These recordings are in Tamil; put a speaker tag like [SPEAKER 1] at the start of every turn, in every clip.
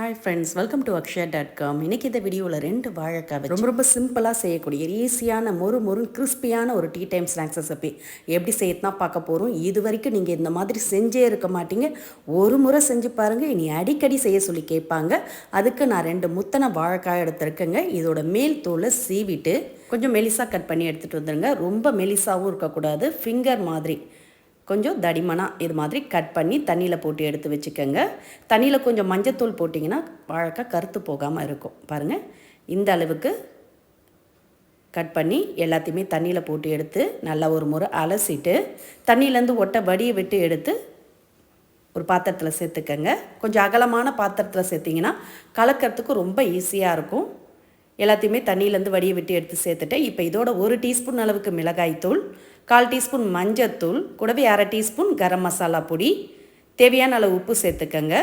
[SPEAKER 1] Hi friends welcome to Akshaya dot com இன்றைக்கி இந்த வீடியோவில் ரெண்டு வாழைக்காய் ரொம்ப ரொம்ப சிம்பிளாக செய்யக்கூடிய ஈஸியான மொறு மொறு கிறிஸ்பியான ஒரு டீ டைம் ஸ்நாக்ஸ் ரெசிபி எப்படி செய்யத்தான் பார்க்க போகிறோம் இது வரைக்கும் நீங்கள் இந்த மாதிரி செஞ்சே இருக்க மாட்டீங்க. ஒரு முறை செஞ்சு பாருங்கள் இனி அடிக்கடி செய்ய சொல்லி கேட்பாங்க. அதுக்கு நான் ரெண்டு முத்தனை வாழைக்காய் எடுத்திருக்கேங்க. இதோட மேல் தோலை சீவிட்டு கொஞ்சம் மெலிசாக கட் பண்ணி எடுத்துகிட்டு வந்துடுங்க ரொம்ப மெலிசாகவும் இருக்கக்கூடாது. ஃபிங்கர் மாதிரி. கொஞ்சம் தடிமனாக இது மாதிரி கட் பண்ணி தண்ணியில் போட்டு எடுத்து வச்சுக்கோங்க. தண்ணியில் கொஞ்சம் மஞ்சத்தூள் போட்டிங்கன்னா வாழைக்காய் கருத்து போகாமல் இருக்கும். பாருங்கள் இந்த அளவுக்கு கட் பண்ணி எல்லாத்தையுமே தண்ணியில் போட்டு எடுத்து நல்லா ஒரு முறை அலசிட்டு தண்ணியிலேருந்து ஒட்டை வடியை விட்டு எடுத்து ஒரு பாத்திரத்தில் சேர்த்துக்கங்க. கொஞ்சம் அகலமான பாத்திரத்தில் சேர்த்திங்கன்னா கலக்கிறதுக்கு ரொம்ப ஈஸியாக இருக்கும். எல்லாத்தையுமே தண்ணியிலேருந்து வடியை விட்டு எடுத்து சேர்த்துட்டேன். இப்போ இதோட ஒரு டீஸ்பூன் அளவுக்கு மிளகாய்த்தூள் கால் டீஸ்பூன் மஞ்சத்தூள் கூடவே அரை டீஸ்பூன் கரம் மசாலா பொடி. தேவையான அளவு உப்பு சேர்த்துக்கங்க.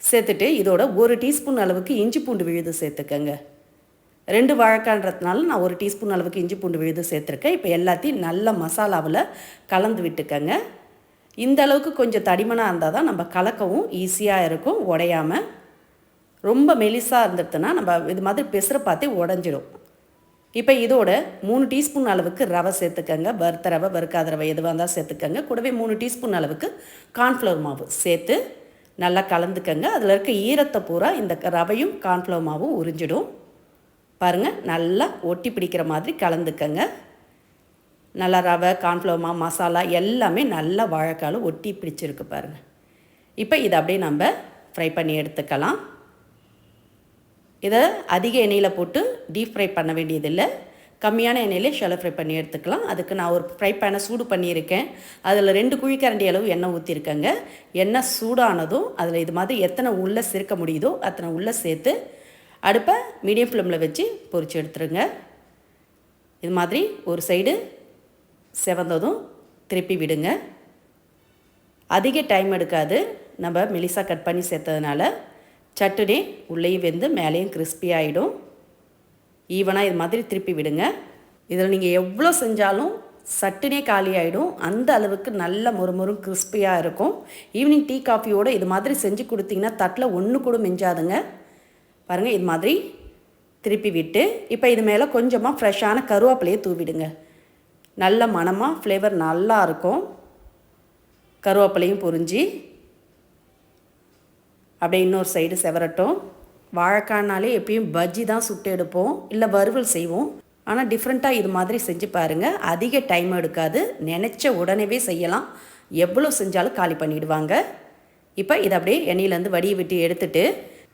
[SPEAKER 1] சேர்த்துட்டு இதோட ஒரு டீஸ்பூன் அளவுக்கு இஞ்சி பூண்டு விழுது சேர்த்துக்கங்க. ரெண்டு வாழைக்கான்றதுனால நான் ஒரு டீஸ்பூன் அளவுக்கு இஞ்சி பூண்டு விழுது சேர்த்துருக்கேன். இப்போ எல்லாத்தையும் நல்ல மசாலாவில் கலந்து விட்டுக்கங்க. இந்த அளவுக்கு கொஞ்சம் தடிமனாக இருந்தால் தான் நம்ம கலக்கவும் ஈஸியாக இருக்கும் உடையாமல் ரொம்ப மெலிசாக இருந்துட்டுனா நம்ம இது மாதிரி பெசுற பார்த்தே உடஞ்சிடும் இப்போ இதோட மூணு டீஸ்பூன் அளவுக்கு ரவை சேர்த்துக்கங்க. வறுத்த ரவை வறுக்காத ரவை எதுவாக இருந்தால் சேர்த்துக்கங்க. கூடவே மூணு டீஸ்பூன் அளவுக்கு கார்ன்ஃப்ளவர் மாவு சேர்த்து நல்லா கலந்துக்கங்க. அதில் இருக்க ஈரத்தை பூரா இந்த ரவையும் கார்ன்ஃப்ளவர் மாவும் உறிஞ்சிடும். பாருங்கள் நல்லா ஒட்டி பிடிக்கிற மாதிரி கலந்துக்கங்க. நல்லா ரவை கார்ன்ஃப்ளவர் மாவு மசாலா எல்லாமே நல்லா வாழைக்காலும் ஒட்டி பிடிச்சிருக்கு பாருங்கள் இப்போ இதை அப்படியே நம்ம ஃப்ரை பண்ணி எடுத்துக்கலாம். இதை அதிக எண்ணெயில் போட்டு டீப் ஃப்ரை பண்ண வேண்டியதில்லை. கம்மியான எண்ணெயிலே ஷெலோ ஃப்ரை பண்ணி எடுத்துக்கலாம். அதுக்கு நான் ஒரு ஃப்ரை பேனை சூடு பண்ணியிருக்கேன். அதில் ரெண்டு குழிக்கரண்டி அளவு எண்ணெய் ஊற்றிருக்கேங்க எண்ணெய் சூடானதும் அதில் இது மாதிரி எத்தனை உள்ளே சேர்க்க முடியுதோ அத்தனை உள்ளே சேர்த்து அடுப்பை மீடியம் ஃப்ளேமில் வச்சு பொறிச்சு எடுத்துருங்க. இது மாதிரி ஒரு சைடு செவந்ததும் திருப்பி விடுங்க. அதிக டைம் எடுக்காது. நம்ம மெலிசாக கட் பண்ணி சேர்த்ததுனால சட்டுனே உள்ளேயும் வெந்து மேலேயும் கிறிஸ்பி ஆகிடும் ஈவனாக இது மாதிரி திருப்பி விடுங்க. இதில் நீங்கள் எவ்வளோ செஞ்சாலும் சட்டுனே காலி ஆகிடும் அந்த அளவுக்கு நல்ல மொறுமொறும் கிறிஸ்பியாக இருக்கும். ஈவினிங் டீ காஃபியோடு இது மாதிரி செஞ்சு கொடுத்தீங்கன்னா தட்டில் ஒன்று கூட மிஞ்சாதுங்க. பாருங்கள் இது மாதிரி திருப்பி விட்டு இப்போ இது மேலே கொஞ்சமாக ஃப்ரெஷ்ஷான கருவேப்பிலையை தூவிடுங்க. நல்ல மணமாக ஃப்ளேவர் நல்லா இருக்கும். கருவேப்பிலையும் பொரிஞ்சு அப்படியே இன்னொரு சைடு செவரட்டும். வாழைக்காய்னாலே எப்பயும் பஜ்ஜி தான் சுட்டு எடுப்போம். இல்லை வறுவல் செய்வோம். ஆனால் டிஃப்ரெண்ட்டாக இது மாதிரி செஞ்சு பாருங்கள் அதிக டைம் எடுக்காது. நினச்ச உடனேவே செய்யலாம். எவ்வளோ செஞ்சாலும் காலி பண்ணிவிடுவாங்க இப்போ இதை அப்படியே எண்ணெயிலேருந்து வடியை விட்டு எடுத்துட்டு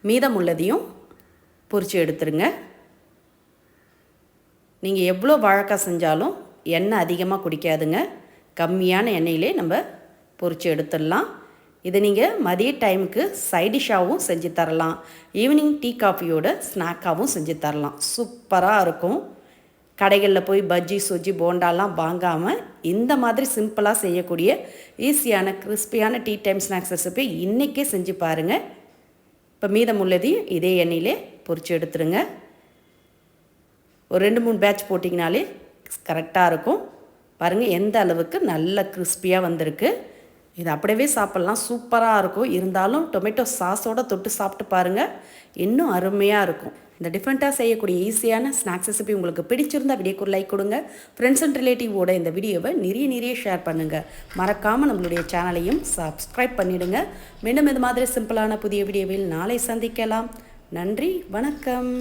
[SPEAKER 1] மீதம் உள்ளதையும் பொரித்து எடுத்துருங்க. நீங்கள் எவ்வளோ வாழைக்காய் செஞ்சாலும் எண்ணெய் அதிகமாக குடிக்காதுங்க. கம்மியான எண்ணெயிலே நம்ம பொரித்து எடுத்துடலாம். இதை நீங்கள் மதிய டைமுக்கு சைடிஷாகவும் செஞ்சு தரலாம். ஈவினிங் டீ காஃபியோட ஸ்நாக்காகவும் செஞ்சு தரலாம். சூப்பராக இருக்கும். கடைகளில் போய் பஜ்ஜி சுஜி போண்டாலாம் வாங்காமல் இந்த மாதிரி சிம்பிளாக செய்யக்கூடிய ஈஸியான கிறிஸ்பியான டீ டைம் ஸ்நாக்ஸ் ரெசிபி இன்றைக்கே செஞ்சு பாருங்கள் இப்போ மீதம் உள்ளதையும் இதே எண்ணெயிலே பொரித்து எடுத்துருங்க. ஒரு ரெண்டு மூணு பேட்ச் போட்டிங்கனாலே கரெக்டாக இருக்கும். பாருங்கள் எந்த அளவுக்கு நல்ல கிறிஸ்பியாக வந்திருக்கு. இது அப்படியே சாப்பிட்லாம். சூப்பராக இருக்கும். இருந்தாலும் டொமேட்டோ சாஸோடு தொட்டு சாப்பிட்டு பாருங்கள் இன்னும் அருமையாக இருக்கும். இந்த டிஃப்ரெண்ட்டாக செய்யக்கூடிய ஈஸியான ஸ்நாக்ஸ் ரெசிபி உங்களுக்கு பிடிச்சிருந்தா வீடியோக்கு லைக் கொடுங்க. ஃப்ரெண்ட்ஸ் அண்ட் ரிலேட்டிவோட இந்த வீடியோவை நிறைய நிறைய ஷேர் பண்ணுங்கள் மறக்காமல் நம்மளுடைய சேனலையும் சப்ஸ்கிரைப் பண்ணிவிடுங்க மீண்டும் இது மாதிரி சிம்பிளான புதிய வீடியோவில் நாளை சந்திக்கலாம். நன்றி. வணக்கம்.